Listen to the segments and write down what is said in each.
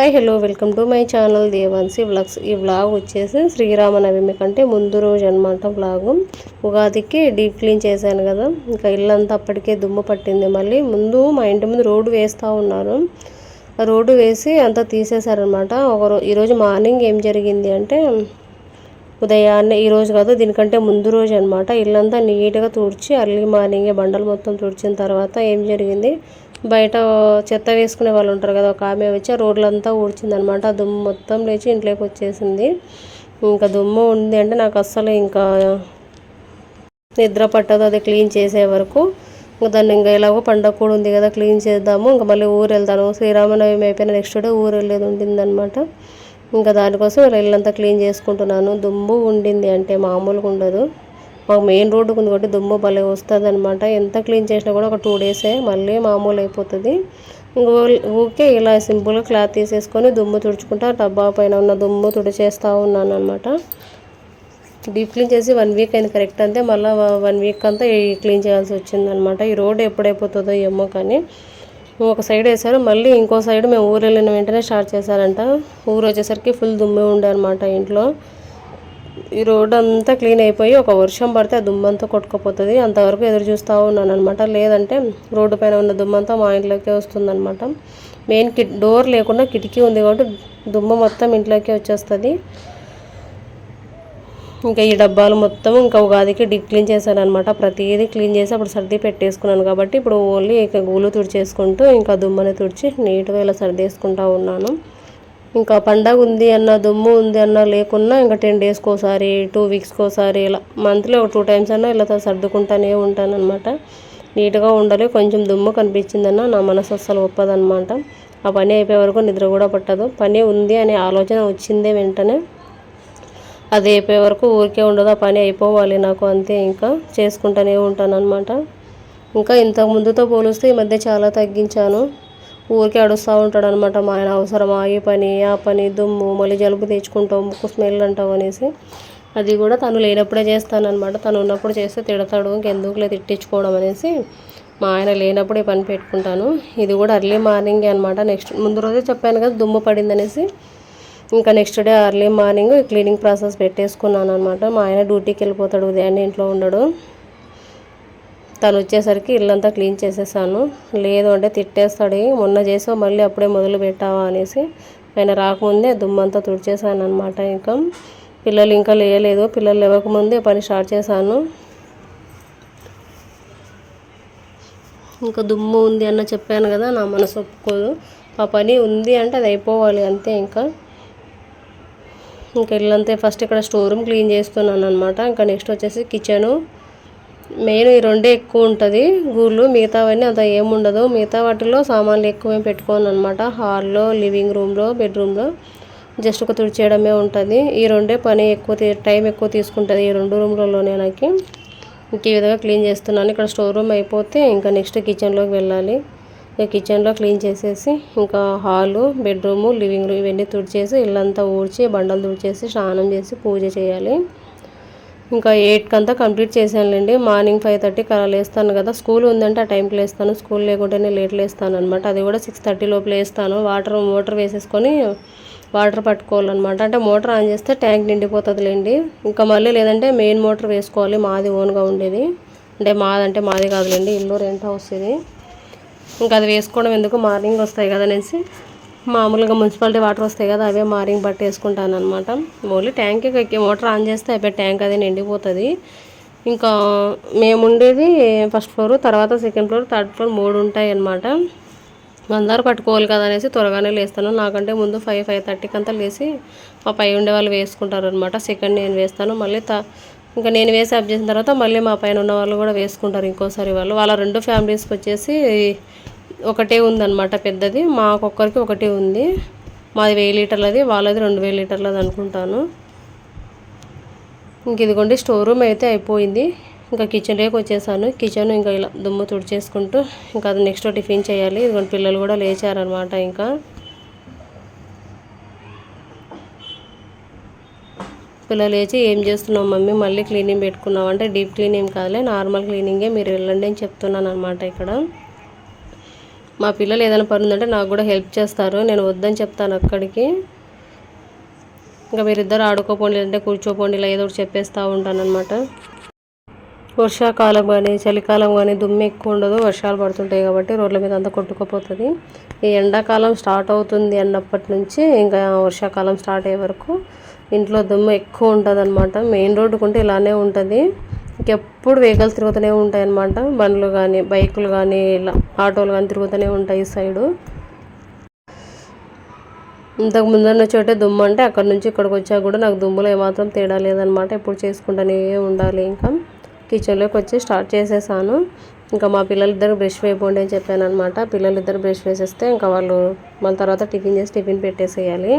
Hi hello welcome to my channel Devansi vlogs. ఈ vlog వచ్చేసి శ్రీరామనవమి కంటే ముందు రోజు అనమాట వ్లాగు. ఉగాదికి డీప్ క్లీన్ చేశాను కదా. ఇంకా ఇల్లంతా అప్పటికే దుమ్ము పట్టింది. మళ్ళీ ముందు మా ఇంటి ముందు రోడ్డు వేస్తూ ఉన్నారు. రోడ్డు వేసి అంతా తీసేశారనమాట ఒకరో ఈరోజు మార్నింగ్ ఏం జరిగింది అంటే ఉదయాన్నే ఈ రోజు కాదు దీనికంటే ముందు రోజు అనమాట ఇల్లంతా నీట్గా తుడిచి అర్లీ మార్నింగే బండలు మొత్తం తుడిచిన తర్వాత ఏం జరిగింది? బయట చెత్త వేసుకునే వాళ్ళు ఉంటారు కదా ఒక ఆమె వచ్చి రోడ్లంతా ఊడ్చిందనమాట ఆ దుమ్ము మొత్తం లేచి ఇంట్లోకి వచ్చేసింది. ఇంకా దుమ్ము ఉంది అంటే నాకు అస్సలు ఇంకా నిద్ర పట్టదు అది క్లీన్ చేసే వరకు. ఇంకా దాన్ని ఇంకా ఎలాగో పండగ కూడా ఉంది కదా క్లీన్ చేద్దాము. ఇంకా మళ్ళీ ఊరు వెళ్తాను శ్రీరామనవమి అయిపోయిన నెక్స్ట్ డే ఊరు వెళ్ళేది అనమాట ఇంకా దానికోసం ఇలా ఇల్లంతా క్లీన్ చేసుకుంటున్నాను. దుమ్ము ఉండింది అంటే మామూలుగా ఉండదు. మాకు మెయిన్ రోడ్డుకు ఉంది కాబట్టి దుమ్ము భలే వస్తుంది అనమాట ఎంత క్లీన్ చేసినా కూడా ఒక టూ డేసే మళ్ళీ మామూలు అయిపోతుంది. ఇంకో ఊరికే ఇలా సింపుల్గా క్లాత్ తీసేసుకొని దుమ్ము తుడుచుకుంటా డబ్బా పైన ఉన్న దుమ్ము తుడిచేస్తూ ఉన్నాను అనమాట డీప్ క్లీన్ చేసి వన్ వీక్ అయింది కరెక్ట్ అంతే. మళ్ళీ వన్ వీక్ అంతా క్లీన్ చేయాల్సి వచ్చిందనమాట ఈ రోడ్ ఎప్పుడైపోతుందో ఏమో కానీ ఒక సైడ్ వేశారు మళ్ళీ ఇంకో సైడ్ మేము ఊరు వెళ్ళిన వెంటనే స్టార్ట్ చేశారంట. ఊరు వచ్చేసరికి ఫుల్ దుమ్మే ఉండే అనమాట ఇంట్లో. ఈ రోడ్ అంతా క్లీన్ అయిపోయి ఒక వర్షం పడితే ఆ దుమ్మంతా కొట్టుకుపోతుంది. అంతవరకు ఎదురు చూస్తూ ఉన్నాను అనమాట లేదంటే రోడ్డు పైన ఉన్న దుమ్మంతా మా ఇంట్లోకే వస్తుందన్నమాట. మెయిన్కి డోర్ లేకుండా కిటికీ ఉంది కాబట్టి దుమ్మ మొత్తం ఇంట్లోకే వచ్చేస్తుంది. ఇంకా ఈ డబ్బాలు మొత్తం ఇంకా ఉగాదికి డీప్ క్లీన్ చేశాను అనమాట ప్రతిదీ క్లీన్ చేసి అప్పుడు సర్ది పెట్టేసుకున్నాను కాబట్టి ఇప్పుడు ఓన్లీ ఇక గూలు తుడిచేసుకుంటూ ఇంకా దుమ్మని తుడిచి నీట్గా ఇలా సర్దేసుకుంటూ ఉన్నాను. ఇంకా పండగ ఉంది అన్న దుమ్ము ఉంది అన్న లేకున్నా ఇంకా టెన్ డేస్కి ఒకసారి టూ వీక్స్కి ఒకసారి ఇలా మంత్లీ ఒక టూ టైమ్స్ అన్నా ఇలా సర్దుకుంటానే ఉంటాను అనమాట నీట్గా ఉండాలి కొంచెం దుమ్ము కనిపించిందన్న నా మనసు అస్సలు ఒప్పదనమాట ఆ పని అయిపోయే వరకు నిద్ర కూడా పట్టదు. పని ఉంది అనే ఆలోచన వచ్చిందే వెంటనే. అది అయిపోయే వరకు ఊరికే ఉండదు ఆ పని అయిపోవాలి నాకు అంతే. ఇంకా చేసుకుంటూనే ఉంటాను అనమాట ఇంకా ఇంతకు ముందుతో పోలిస్తే ఈ మధ్య చాలా తగ్గించాను. ఊరికే అడుస్తూ ఉంటాడు అనమాట మా ఆయన అవసరం ఈ పని ఆ పని దుమ్ము మళ్ళీ జలుబు తెచ్చుకుంటావు ముక్కు స్మెల్ అంటావు అనేసి. అది కూడా తను లేనప్పుడే చేస్తానమాట తను ఉన్నప్పుడు చేస్తే తిడతాడు ఇంకెందుకులే తిట్టించుకోవడం అనేసి. మా ఆయన లేనప్పుడు ఈ పని పెట్టుకుంటాను. ఇది కూడా అర్లీ మార్నింగే అనమాట నెక్స్ట్ ముందు రోజే చెప్పాను కదా దుమ్ము పడింది అనేసి ఇంకా next day early morning cleaning process పెట్టేసుకున్నాను అనమాట మా ఆయన డ్యూటీకి వెళ్ళిపోతాడు ఉదయాన్నే ఇంట్లో ఉండడు. తను వచ్చేసరికి ఇల్లంతా క్లీన్ చేసేసాను. లేదు అంటే తిట్టేస్తాడు. మొన్న చేసావు మళ్ళీ అప్పుడే మొదలు పెట్టావా అనేసి ఆయన రాకముందే దుమ్మంతా తుడిచేసాను అనమాట ఇంకా. పిల్లలు ఇంకా లేయలేదు. పిల్లలు ఇవ్వకముందే పని స్టార్ట్ చేశాను. ఇంకా దుమ్ము ఉంది అన్న చెప్పాను కదా నా మనసు ఒప్పుకోదు. ఆ పని ఉంది అంటే అది అయిపోవాలి అంతే ఇంకా. ఇంకా ఇల్లంతే ఫస్ట్ ఇక్కడ స్టోర్ రూమ్ క్లీన్ చేస్తున్నాను అనమాట ఇంకా నెక్స్ట్ వచ్చేసి కిచెను మెయిన్ ఈ రెండే ఎక్కువ ఉంటుంది. గూళ్ళు మిగతావన్నీ అంత ఏముండదు మిగతా వాటిలో సామాన్లు ఎక్కువ ఏం పెట్టుకోను అనమాట హాల్లో లివింగ్ రూమ్లో బెడ్రూమ్లో జస్ట్ ఒక తుడిచేయడమే ఉంటుంది. ఈ రెండే పని ఎక్కువ టైం ఎక్కువ తీసుకుంటుంది ఈ రెండు రూమ్లలోనే నాకు. ఇంక ఈ విధంగా క్లీన్ చేస్తున్నాను. ఇక్కడ స్టోర్ రూమ్ అయిపోతే ఇంకా నెక్స్ట్ కిచెన్లోకి వెళ్ళాలి. ఇక కిచెన్లో క్లీన్ చేసేసి ఇంకా హాలు బెడ్రూము లివింగ్ రూమ్ ఇవన్నీ తుడిచేసి ఇల్లంతా ఊడ్చి బండలు తుడిచేసి స్నానం చేసి పూజ చేయాలి. ఇంకా ఎయిట్కి అంతా కంప్లీట్ చేశానులేండి మార్నింగ్ ఫైవ్ థర్టీకి అలా లేస్తాను కదా. స్కూల్ ఉందంటే ఆ టైంకి లేస్తాను. స్కూల్ లేకుంటేనే లేట్ లేస్తాను అనమాట అది కూడా సిక్స్ థర్టీ లోపు లేస్తాను. వాటర్ మోటార్ వేసేసుకొని వాటర్ పట్టుకోవాలన్నమాట. అంటే మోటార్ ఆన్ చేస్తే ట్యాంక్ నిండిపోతుందిలేండి. ఇంకా మళ్ళీ లేదంటే మెయిన్ మోటార్ వేసుకోవాలి. మాది ఓన్గా ఉండేది. అంటే మాదంటే మాది కాదులేండి. ఇల్లు రెంట్ హౌస్ ఇది. ఇంకా అది వేసుకోవడం ఎందుకు? మార్నింగ్ వస్తాయి కదా అనేసి మామూలుగా మున్సిపాలిటీ వాటర్ వస్తాయి కదా అవే మార్నింగ్ బట్టి వేసుకుంటాను అనమాట ఓన్లీ ట్యాంక్ మోటార్ ఆన్ చేస్తే అయిపోయి ట్యాంక్ అది నిండిపోతుంది. ఇంకా మేము ఉండేది ఫస్ట్ ఫ్లోర్ తర్వాత సెకండ్ ఫ్లోర్ థర్డ్ ఫ్లోర్ మూడు ఉంటాయి అనమాట అందరూ పట్టుకోవాలి కదా అనేసి త్వరగానే లేస్తాను. నాకంటే ముందు ఫైవ్ ఫైవ్ థర్టీకి అంతా లేచి మా పై ఉండే వాళ్ళు వేసుకుంటారు అనమాట సెకండ్ నేను వేస్తాను. మళ్ళీ త ఇంకా నేను వేసి అప్ చేసిన తర్వాత మళ్ళీ మా పైన ఉన్న వాళ్ళు కూడా వేసుకుంటారు ఇంకోసారి వాళ్ళు. వాళ్ళ రెండు ఫ్యామిలీస్కి వచ్చేసి ఒకటే ఉందన్నమాట పెద్దది. మాకొక్కరికి ఒకటే ఉంది. మాది వెయ్యి లీటర్లది వాళ్ళది రెండు వేల లీటర్లది అనుకుంటాను. ఇంక ఇదిగోండి స్టోర్ రూమ్ అయితే అయిపోయింది. ఇంకా కిచెన్లోకి వచ్చేసాను. కిచెన్ ఇంకా ఇలా దుమ్ము తుడిచేసుకుంటూ ఇంకా అది నెక్స్ట్ టిఫిన్ చేయాలి. ఇదిగోండి పిల్లలు కూడా లేచారనమాట ఇంకా. పిల్లలు లేచి ఏం చేస్తున్నావు మమ్మీ? మళ్ళీ క్లీనింగ్ పెట్టుకున్నావు? అంటే డీప్ క్లీనింగ్ కాదులే నార్మల్ క్లీనింగే మీరు వెళ్ళండి అని చెప్తున్నాను అనమాట ఇక్కడ. మా పిల్లలు ఏదైనా పని ఉందంటే నాకు కూడా హెల్ప్ చేస్తారు నేను వద్దని చెప్తాను అక్కడికి. ఇంకా మీరిద్దరు ఆడుకోపోండి లేదంటే కూర్చోపోండి ఇలా ఏదో ఒకటి చెప్పేస్తూ ఉంటాను అనమాట వర్షాకాలం కానీ చలికాలం కానీ దుమ్ము ఎక్కువ ఉండదు వర్షాలు పడుతుంటాయి కాబట్టి రోడ్ల మీద అంతా కొట్టుకుపోతుంది. ఈ ఎండాకాలం స్టార్ట్ అవుతుంది అన్నప్పటి నుంచి ఇంకా వర్షాకాలం స్టార్ట్ అయ్యే వరకు ఇంట్లో దుమ్ము ఎక్కువ ఉంటుంది అనమాట మెయిన్ రోడ్డుకుంటే ఇలానే ఉంటుంది. ఇంకెప్పుడు వెహికల్స్ తిరుగుతూనే ఉంటాయి అన్నమాట బండ్లు కానీ బైకులు కానీ ఇలా ఆటోలు కానీ తిరుగుతూనే ఉంటాయి ఈ సైడు. ఇంతకు ముందున్న చోటే దుమ్ము అంటే అక్కడ నుంచి ఇక్కడికి వచ్చాక కూడా నాకు దుమ్ములో ఏమాత్రం తేడా లేదనమాట ఎప్పుడు చేసుకుంటానే ఉండాలి ఇంకా. కిచెన్లోకి వచ్చి స్టార్ట్ చేసేసాను. ఇంకా మా పిల్లలిద్దరు బ్రష్ వేయపోండి అని చెప్పాను అనమాట పిల్లలిద్దరు బ్రష్ వేసేస్తే ఇంకా వాళ్ళు మళ్ళీ తర్వాత టిఫిన్ చేసి టిఫిన్ పెట్టేసేయాలి.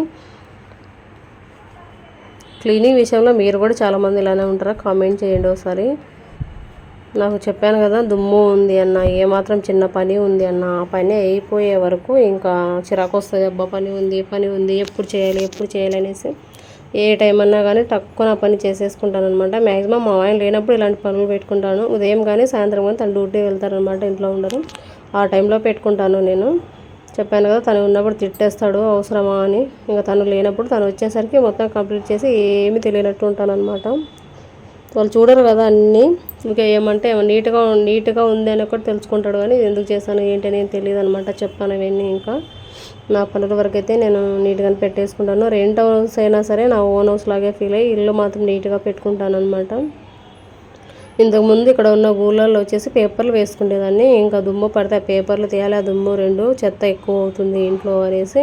క్లీనింగ్ విషయంలో మీరు కూడా చాలామంది ఇలానే ఉంటారా? కామెంట్ చేయండి ఒకసారి. నాకు చెప్పాను కదా దుమ్ము ఉంది అన్న ఏమాత్రం చిన్న పని ఉంది అన్న ఆ పని అయిపోయే వరకు ఇంకా చిరాకు వస్తుంది. అబ్బా పని ఉంది పని ఉంది ఎప్పుడు చేయాలి ఎప్పుడు చేయాలి అనేసి ఏ టైం అన్నా కానీ తక్కువ నా పని చేసేసుకుంటాను అనమాట మ్యాక్సిమం మా ఆయన లేనప్పుడు ఇలాంటి పనులు పెట్టుకుంటాను. ఉదయం కానీ సాయంత్రం కానీ తను డ్యూటీ వెళ్తారనమాట ఇంట్లో ఉండరు. ఆ టైంలో పెట్టుకుంటాను నేను. చెప్పాను కదా తను ఉన్నప్పుడు తిట్టేస్తాడు అవసరమా అని. ఇంకా తను లేనప్పుడు తను వచ్చేసరికి మొత్తం కంప్లీట్ చేసి ఏమీ తెలియనట్టు ఉంటాను అనమాట వాళ్ళు చూడరు కదా అన్నీ. ఇంకా ఏమంటే నీట్గా నీట్గా ఉంది అని ఒకటి తెలుసుకుంటాడు కానీ ఎందుకు చేశాను ఏంటి అని తెలియదు అనమాట చెప్పాను అవన్నీ ఇంకా. నా పనుల వరకు అయితే నేను నీట్గా పెట్టేసుకుంటాను. రెంట్ హౌస్ అయినా సరే నా ఓన్ హౌస్ లాగే ఫీల్ అయ్యి ఇల్లు మాత్రం నీట్గా పెట్టుకుంటాను అనమాట ఇంతకుముందు ఇక్కడ ఉన్న ఊళ్ళల్లో వచ్చేసి పేపర్లు వేసుకునేదాన్ని ఇంకా దుమ్ము పడితే ఆ పేపర్లు తీయాలి ఆ దుమ్ము రెండు చెత్త ఎక్కువ అవుతుంది ఇంట్లో అనేసి.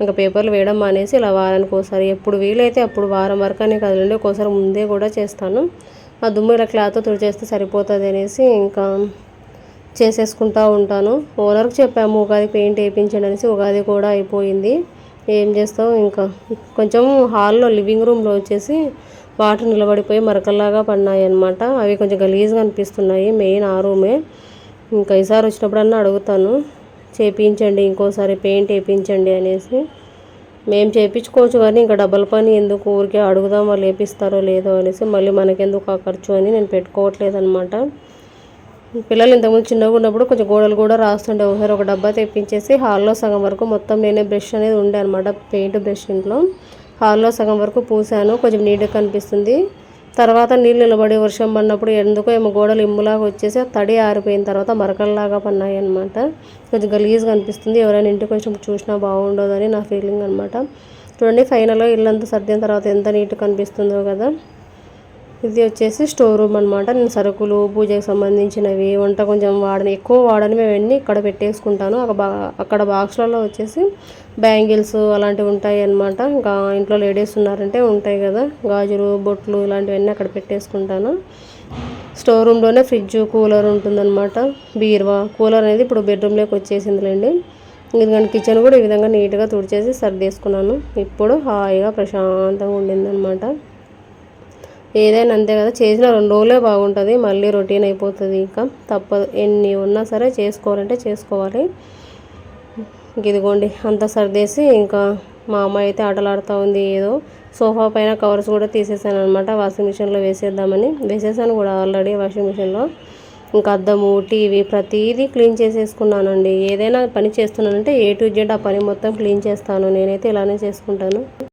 ఇంకా పేపర్లు వేయడం మానేసి ఇలా వారానికి ఒకసారి ఎప్పుడు వీలైతే అప్పుడు వారం వరకు అనే కదలండి ఒకసారి ముందే కూడా చేస్తాను. ఆ దుమ్ము ఇలా క్లాత్ తుడిచేస్తే సరిపోతుంది అనేసి ఇంకా చేసేసుకుంటూ ఉంటాను. ఓనర్కి చెప్పాము ఉగాది పెయింట్ వేయించండి అనేసి ఉగాది కూడా అయిపోయింది. ఏం చేస్తావు ఇంకా? కొంచెం హాల్లో లివింగ్ రూమ్లో వచ్చేసి వాటర్ నిలబడిపోయి మరకల్లాగా పడినాయి అనమాట అవి కొంచెం గలీజ్గా అనిపిస్తున్నాయి. మెయిన్ ఆ రూమే. ఇంకా ఈసారి వచ్చినప్పుడన్నా అడుగుతాను. చేయించండి ఇంకోసారి పెయింట్ వేయించండి అనేసి. మేము చేయించుకోవచ్చు కానీ ఇంకా డబ్బుల పని ఎందుకు? ఊరికే అడుగుదాం వాళ్ళు వేపిస్తారో లేదో అనేసి మళ్ళీ మనకెందుకు ఆ ఖర్చు అని నేను పెట్టుకోవట్లేదు అనమాట పిల్లలు ఇంతకుముందు చిన్నగా ఉన్నప్పుడు కొంచెం గోడలు కూడా రాస్తుండే. ఒకసారి ఒక డబ్బా తెప్పించేసి హాల్లో సగం వరకు మొత్తం నేనే బ్రష్ అనేది ఉండే అనమాట పెయింట్ బ్రష్ ఇంట్లో. హాల్లో సగం వరకు పూసాను. కొంచెం నీట్గా కనిపిస్తుంది. తర్వాత నీళ్ళు నిలబడి వర్షం పడినప్పుడు ఎందుకో ఏమో గోడలు ఇమ్ములాగా వచ్చేసి తడి ఆరిపోయిన తర్వాత మరకల్లాగా పన్నాయి అనమాట కొంచెం గలీజ్గా అనిపిస్తుంది. ఎవరైనా ఇంటికి కొంచెం చూసినా బాగుండదు నా ఫీలింగ్ అనమాట చూడండి ఫైనల్గా ఇల్లంతా సర్దిన తర్వాత ఎంత నీట్గా కనిపిస్తుందో కదా. ఇది వచ్చేసి స్టోర్ రూమ్ అనమాట నేను సరుకులు పూజకు సంబంధించినవి వంట కొంచెం వాడని ఎక్కువ వాడని మేము అన్నీ ఇక్కడ పెట్టేసుకుంటాను. అక్కడ బాక్స్లలో వచ్చేసి బ్యాంగిల్స్ అలాంటివి ఉంటాయి అనమాట ఇంకా ఇంట్లో లేడీస్ ఉన్నారంటే ఉంటాయి కదా. గాజులు బొట్లు ఇలాంటివన్నీ అక్కడ పెట్టేసుకుంటాను. స్టోర్ రూమ్లోనే ఫ్రిడ్జ్ కూలర్ ఉంటుందన్నమాట. బీరువా కూలర్ అనేది ఇప్పుడు బెడ్రూమ్లోకి వచ్చేసిందిలేండి. ఎందుకంటే కిచెన్ కూడా ఈ విధంగా నీట్గా తుడిచేసి సర్దేసుకున్నాను. ఇప్పుడు హాయిగా ప్రశాంతంగా ఉండిందనమాట ఏదైనా అంతే కదా చేసిన రెండు రోజులే బాగుంటుంది మళ్ళీ రొటీన్ అయిపోతుంది ఇంకా. తప్పదు ఎన్ని ఉన్నా సరే చేసుకోవాలంటే చేసుకోవాలి. ఇదిగోండి అంతా సర్దేసి ఇంకా మా అమ్మాయి అయితే ఆటలాడుతూ ఉంది ఏదో. సోఫా పైన కవర్స్ కూడా తీసేసాను అనమాట వాషింగ్ మిషన్లో వేసేద్దామని. వేసేసాను కూడా ఆల్రెడీ వాషింగ్ మిషన్లో. ఇంకా అద్దము టీవీ ప్రతిదీ క్లీన్ చేసేసుకున్నానండి. ఏదైనా పని చేస్తున్నానంటే ఏ టు జెడ్ ఆ పని మొత్తం క్లీన్ చేస్తాను నేనైతే ఇలానే చేసుకుంటాను.